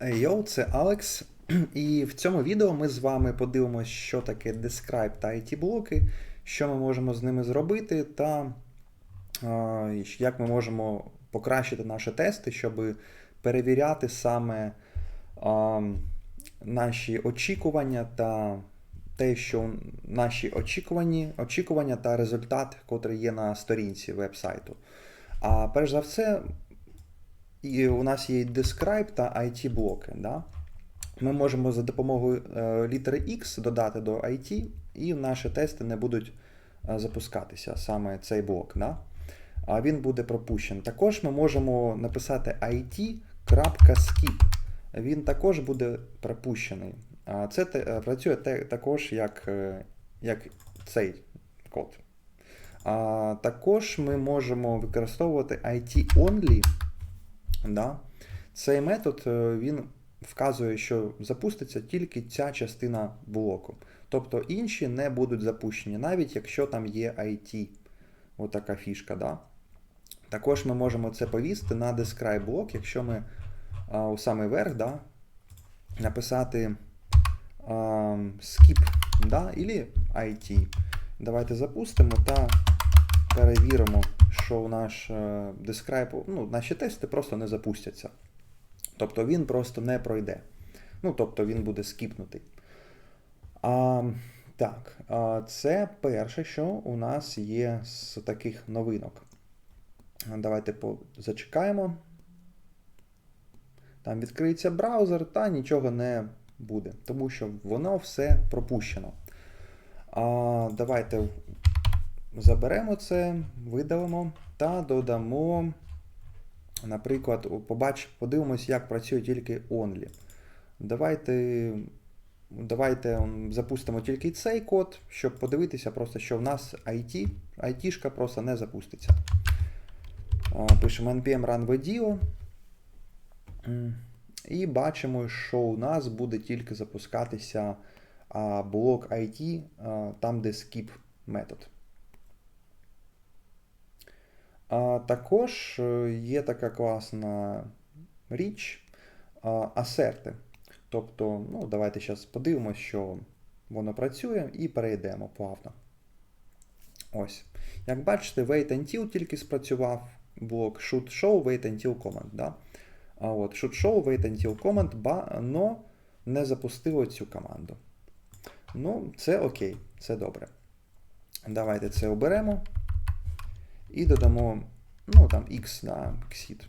Йоу, це Алекс. І в цьому відео ми з вами подивимося, що таке Describe та IT-блоки, що ми можемо з ними зробити, та як ми можемо покращити наші тести, щоб перевіряти саме наші очікування та те, що наші очікувані, очікування та результат, котрий є на сторінці веб-сайту. А перш за все, і у нас є Describe та IT-блоки. Да? Ми можемо за допомогою е, літери X додати до IT, і наші тести не будуть е, запускатися саме цей блок. Да? А він буде пропущений. Також ми можемо написати IT.skip. Він також буде пропущений. Це е, працює також як, як цей код. Також ми можемо використовувати IT-only. Да? Цей метод е, він вказує, що запуститься тільки ця частина блоку. Тобто інші не будуть запущені, навіть якщо там є IT. Отака фішка. Да? Також ми можемо це повісти на describe блок, якщо ми а, у самий верх да, написати а, skip да, или IT. Давайте запустимо та перевіримо, що наш е, describe, ну, наші тести просто не запустяться. Тобто він просто не пройде. Ну, тобто він буде скіпнутий. А, так, а, це перше, що у нас є з таких новинок. Давайте по- зачекаємо. Там відкриється браузер, та нічого не буде, тому що воно все пропущено. А, давайте заберемо це, видалимо та додамо. Наприклад, побач, подивимось, як працює тільки Only. Давайте, давайте запустимо тільки цей код, щоб подивитися, просто, що в нас IT, IT-шка просто не запуститься. Пишемо npm run video. І бачимо, що у нас буде тільки запускатися блок IT, там, де skip метод. А також е, є така класна річ асерти. Тобто, ну, давайте зараз подивимося, що воно працює, і перейдемо плавно. Ось. Як бачите, wait until тільки спрацював блок should show wait until command. Да? А от should show wait until command, ба, но не запустило цю команду. Ну, це окей, це добре. Давайте це оберемо і додамо ну, там, X на exit.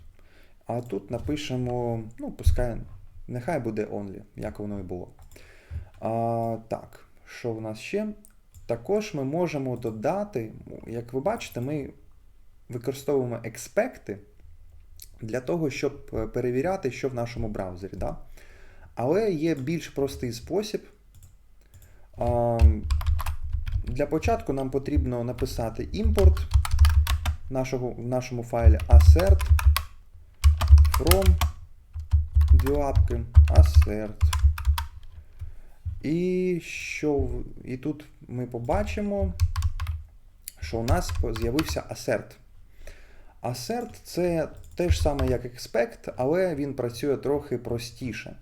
А тут напишемо, ну, пускай, нехай буде only, як воно і було. А, так, що в нас ще? Також ми можемо додати, як ви бачите, ми використовуємо експекти для того, щоб е, перевіряти, що в нашому браузері. Да? Але є більш простий спосіб. Для початку нам потрібно написати імпорт нашого, в нашому файлі assert from дві лапки assert. І, що, і тут ми побачимо, що у нас з'явився assert. Assert це те ж саме, як expect, але він працює трохи простіше.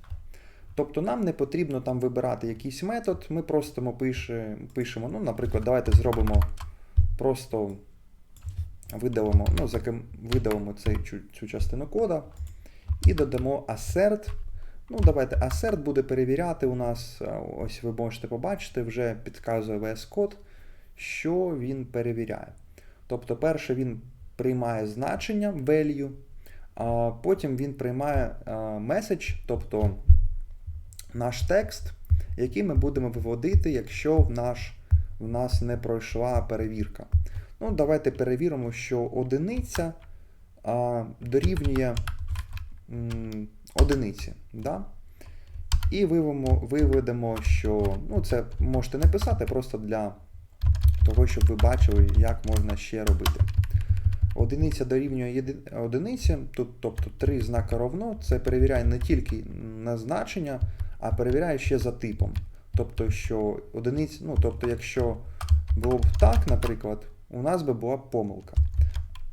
Тобто нам не потрібно там вибирати якийсь метод, ми просто пише, пишемо, ну, наприклад, давайте зробимо просто видалимо, ну, заким, видалимо цю, цю частину кода і додамо assert. Ну, давайте assert буде перевіряти у нас, ось ви можете побачити, вже підказує VS Code, що він перевіряє. Тобто, перше він приймає значення value, а потім він приймає message, тобто наш текст, який ми будемо виводити, якщо в, наш, в нас не пройшла перевірка. Ну, давайте перевіримо, що одиниця а, дорівнює одиниці. Да? І вивемо, виведемо, що ну, це можете не писати просто для того, щоб ви бачили, як можна ще робити. Одиниця дорівнює єди- одиниці, тут, тобто три знака ровно, це перевіряє не тільки на значення, а перевіряє ще за типом. Тобто, що одиниць, ну, тобто, якщо було б так, наприклад, у нас би була помилка.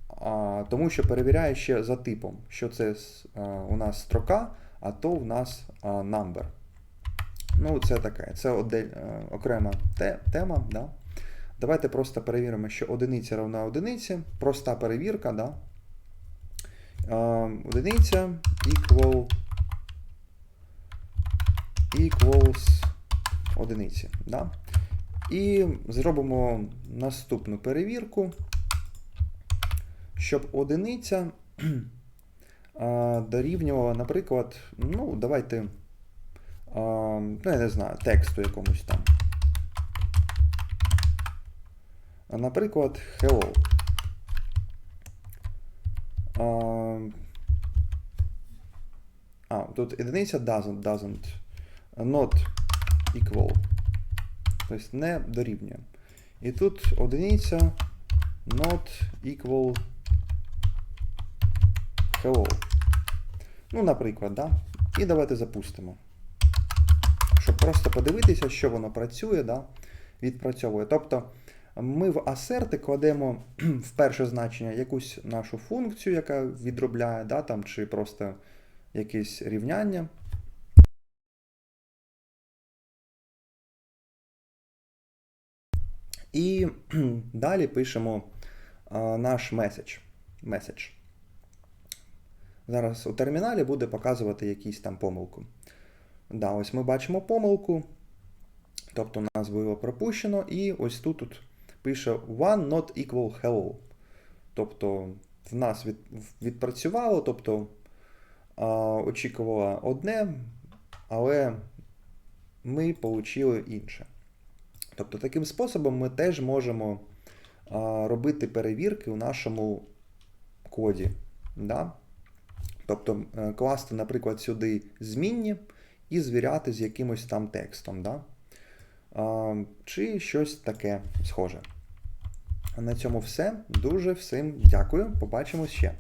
А, тому що перевіряє ще за типом, що це у нас строка а то в нас number. Ну, це таке, це одель, е, окрема те, тема. Да? Давайте просто перевіримо, що одиниця равна одиниці. Проста перевірка, да? Одиниця equal equals одиниці. Да? І зробимо наступну перевірку, щоб одиниця дорівнювала, наприклад, ну, давайте, ну, я не знаю, тексту якомусь там. Наприклад, hello. А, тут одиниця doesn't, doesn't, not equal. Тобто не дорівнює. І тут одиниця not equal hello. Ну, наприклад, да? І давайте запустимо. Щоб просто подивитися, що воно працює, да? відпрацьовує. Тобто ми в асерти кладемо в перше значення якусь нашу функцію, яка відробляє, да? там, чи просто якесь рівняння. І далі пишемо наш меседж. меседж. Зараз у терміналі буде показувати якісь там помилку. Да, ось ми бачимо помилку. Тобто нас було пропущено, і ось тут, тут пише one not equal hello. Тобто в нас від, відпрацювало, тобто а, очікувало одне, але ми отримали інше. Тобто, таким способом ми теж можемо робити перевірки у нашому коді. Да? Тобто е, класти, наприклад, сюди змінні і звіряти з якимось там текстом. Да? Чи щось таке схоже. На цьому все. Дуже всім дякую. Побачимось ще.